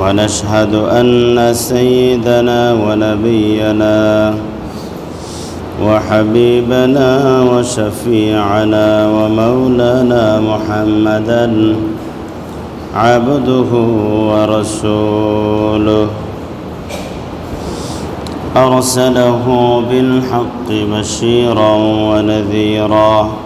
ونشهد أن سيدنا ونبينا وحبيبنا وشفيعنا ومولانا محمدا عبده ورسوله. أرسله بالحق بشيرا ونذيرا.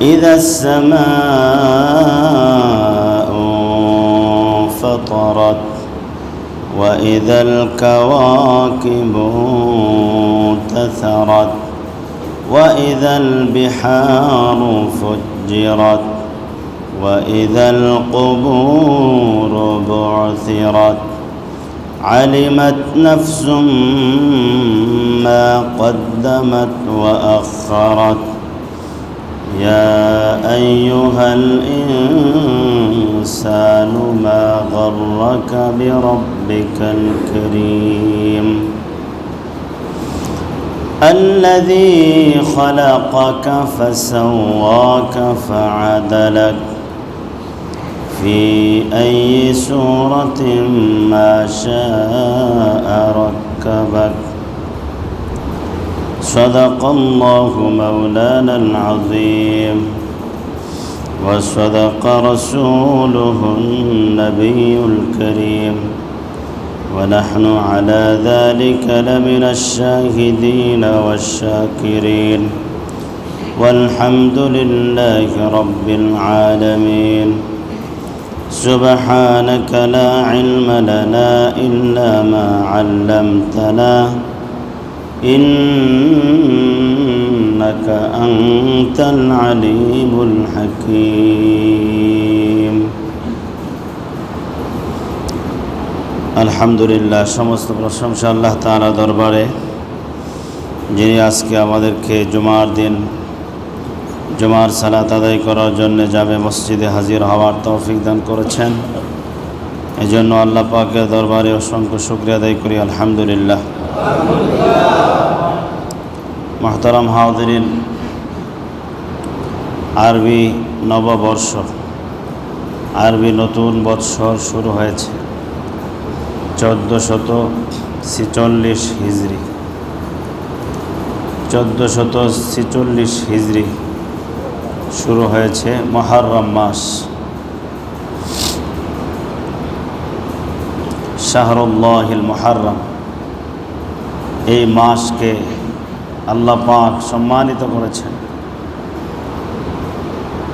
إذا السماء فطرت وإذا الكواكب انتثرت وإذا البحار فجرت وإذا القبور بعثرت علمت نفس ما قدمت وأخرت يا أيها الإنسان ما غرك بربك الكريم الذي خلقك فسواك فعدلك في أي سورة ما شاء ركبك صدق الله مولانا العظيم. وصدق رسوله النبي الكريم. ونحن على ذلك لمن الشاهدين والشاكرين. والحمد لله رب العالمين. سبحانك لا علم لنا إلا ما علمتنا. إنك أنت العليم الحكيم আলহামদুলিল্লাহ সমস্ত প্রশংসা আল্লাহ তাআলা দরবারে যিনি আজকে আমাদেরকে জুমার দিন জুমার সালাত আদায় করার জন্য যাবে মসজিদে হাজির হওয়ার তৌফিক দান করেছেন এই জন্য আল্লাহ পাকের দরবারে অসংখ্য শুক্রিয়া আদায় করি আলহামদুলিল্লাহ মাহতারাম হাউদিন আরবি নববর্ষ, আরবি নতুন বৎসর শুরু হয়েছে। চোদ্দ শত ছিচল্লিশ হিজড়ি চোদ্দ শত ছিচল্লিশ হিজড়ি শুরু হয়েছে মহারম মাস। শাহরুল্লাহিল মহারম। এই মাসকে আল্লাহ পাক সম্মানিত করেছেন।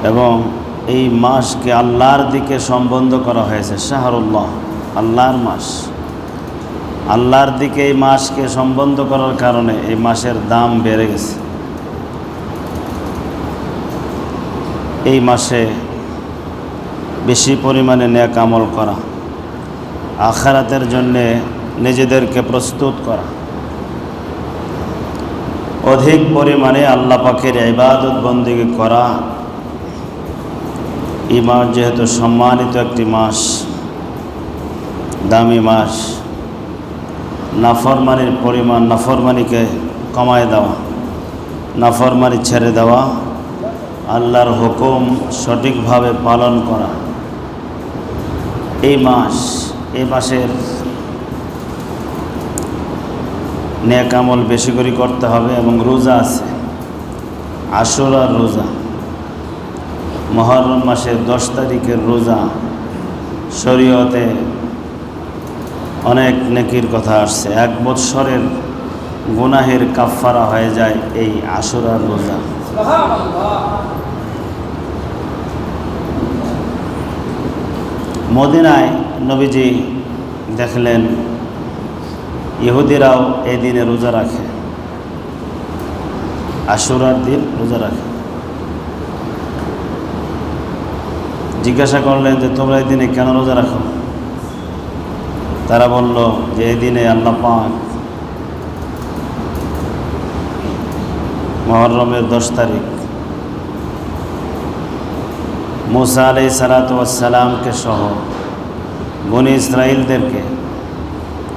এবং এই মাসকে আল্লাহর দিকে সম্বন্ধ করা হয়েছে, শাহরুল্লাহ, আল্লাহর মাস। আল্লাহর দিকে এই মাসকে সম্বন্ধ করার কারণে এই মাসের দাম বেড়ে গেছে। এই মাসে বেশি পরিমাণে ন্যাক আমল করা, আখারাতের জন্যে নিজেদেরকে প্রস্তুত করা অধিক পরিমাণে আল্লাহ পাকের ইবাদত বন্দিগি করা। এই মাস যেহেতু সম্মানিত একটি মাস, দামি মাস, নাফরমানির পরিমাণ, নাফরমানিকে কমায় দেওয়া, নাফরমানি ছেড়ে দেওয়া, আল্লাহর হুকুম সঠিকভাবে পালন করা। এই মাস, এই মাসের নেকামল বেশি করে করতে হবে এবং রোজা আছে। আশুরার রোজা। মহরম মাসের দশ তারিখের রোজা। শরীয়তে অনেক নেকির কথা আসছে। এক বৎসরের গুনাহের কাফফারা হয়ে যায় এই আশুরার রোজা। মদিনায় নবীজি দেখলেন ইহুদিরাও এই দিনে রোজা রাখে। আশুরার দিন রোজা রাখে। জিজ্ঞাসা করলেন যে, তোমরা এই দিনে কেন রোজা রাখো? তারা বলল, যে এই দিনে আল্লাহ পাক মহরমের দশ তারিখ মুসা আলাই সালাতামকে সহ বনি ইসরায়েলদেরকে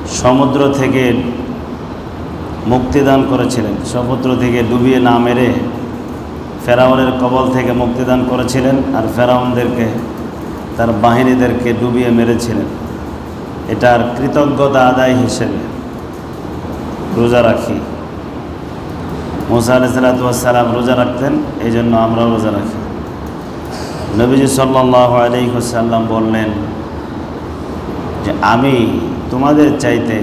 সমুদ্র থেকে মুক্তিদান করেছিলেন, সমুদ্র থেকে ডুবিয়ে না মেরে ফেরাউনের কবল থেকে মুক্তিদান করেছিলেন আর ফেরাউনদেরকে, তার বাহিনীদেরকে ডুবিয়ে মেরেছিলেন। এটার কৃতজ্ঞতা আদায় হিসেবে রোজা রাখি। মুসা আলাইসালাতাম রোজা রাখতেন এই জন্য আমরাও রোজা রাখি। নবীজি সাল্লাহ আলহিহসাল্লাম বললেন যে, আমি তোমাদের চাইতে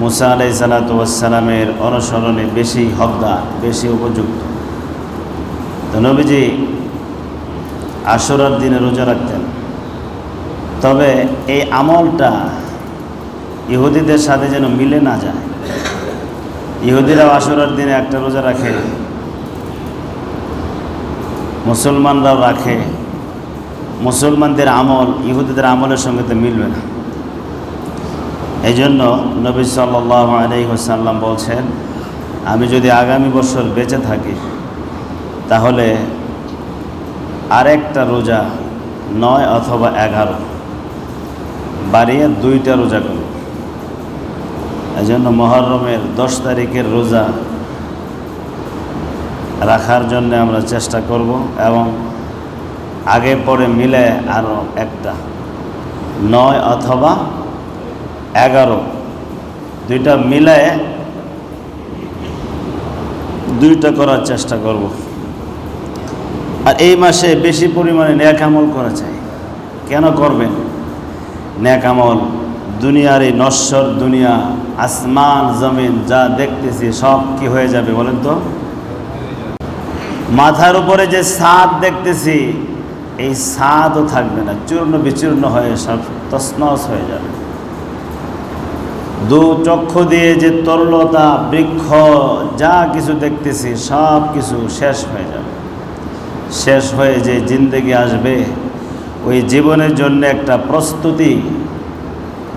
মুসা আলাই সালাতামের অনুসরণে বেশি হকদার, বেশি উপযুক্ত। তো নবীজি আশুরার দিনে রোজা রাখতেন। তবে এই আমলটা ইহুদিদের সাথে যেন মিলে না যায়। ইহুদিরাও আশুরার দিনে একটা রোজা রাখে, মুসলমানরাও রাখে। মুসলমানদের আমল ইহুদিদের আমলের সঙ্গে তো মিলবে না। এই জন্য নবী সাল্লাহ আলহিহসাল্লাম বলছেন, আমি যদি আগামী বছর বেঁচে থাকি, তাহলে আরেকটা রোজা নয় অথবা এগারো, বাড়িয়ে দুইটা রোজা করব। এই জন্য মহরমের দশ তারিখের রোজা রাখার জন্য আমরা চেষ্টা করব এবং আগে পরে মিলে আরও একটা, নয় অথবা এগারো। দুইটা মিলে দুইটা করার চেষ্টা করব। আর এই মাসে বেশি পরিমাণে ন্যাক আমল করা চাই কেন করবেন? ন্যাক আমল, দুনিয়ার এই নশ্বর দুনিয়া, আসমান, জমিন, যা দেখতেছি, সব কি হয়ে যাবে বলেন তো? মাথার উপরে যে সাদ দেখতেছি, এই সাদও থাকবে না, চূর্ণ বিচূর্ণ হয়ে সব তসনস হয়ে যাবে। দু চক্ষু দিয়ে যে তরলতা, বৃক্ষ, যা কিছু দেখতেছি, সব কিছু শেষ হয়ে যাবে। শেষ হয়ে যে জিন্দগি আসবে, ওই জীবনের জন্য একটা প্রস্তুতি।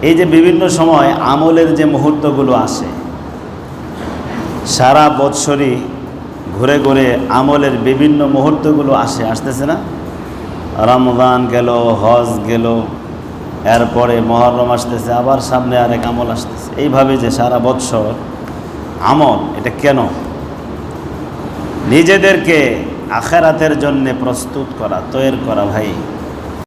এই যে বিভিন্ন সময় আমলের যে মুহূর্তগুলো আসে, সারা বৎসরই ঘুরে ঘুরে আমলের বিভিন্ন মুহূর্তগুলো আসে, আসতেছে না? রমজান গেল, হজ গেল এরপরে মহরম আসতেছে, আবার সামনে আরেক আমল আসতেছে। এইভাবে যে সারা বৎসর আমল, এটা কেন? নিজেদেরকে আখেরাতের জন্যে প্রস্তুত করা, তৈরি করা ভাই।